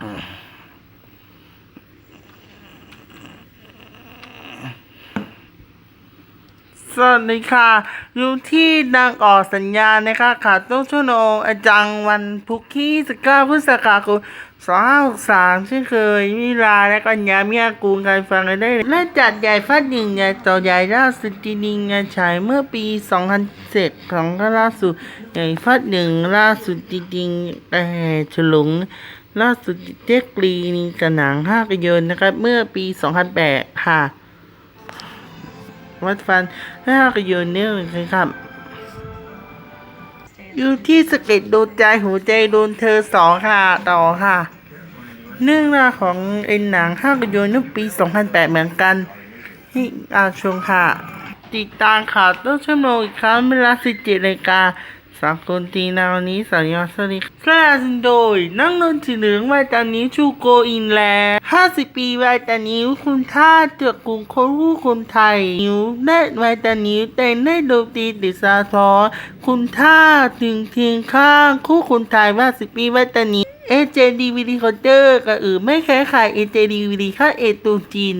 Mm. สวัสดีค่ะ อยู่ที่ดังออกสัญญาณนะคะค่ะต้นชั่วโมงอาจารย์วันพุกที่สก้าพฤษภาคมสองห้าหกสามเช่นเคยมิลาและกัญญาเมียกูลการฟังกันได้และจัดใหญ่ฟัดหนึ่งใหญ่ต่อใหญ่ล่าสุดจริงงานฉายเมื่อปีสองพันเจ็ดของก็ล่าสุดใหญ่ฟัดหนึ่งล่าสุดจริงแต่ฉลองล่าสุดเจ๊กรีนกับหนังภาพยนนะครับ เมื่อปีสองพันแปดค่ะ วัดฟันห้ากระโยนเนี่ยครับ อยู่ที่สะเก็ดโดนใจหัวใจโดนเธอสองค่ะต่อค่ะเนื่องราวของเอ็นหนังห้ากโยนในปี 2008 เหมือนกันที่อาชงค่ะ ติดตามข่าวต้นชั่วโมงอีกครั้งเวลา17นาฬิกา สากลตีนาวนี้สายยอสวัสดีค่ะสนับสนุนโดย นั่งนนสีเหลืองไวตานี้ชูโกอินแล50ปีไวตานิ้คุณค่าเจือกกลุ่มคนผู้คนไทยนิ้วได้ไวตานิ้แต่ได้ดนตรีติสาทอคุณค่าถึงเทียงข้างคู่คนไทยว่า10ปีไวตานิ้เอเจดีวีดีคอนเตอร์กับอื่นไม่แค่ขายเอเจดีวีดีค่าเอตูจีน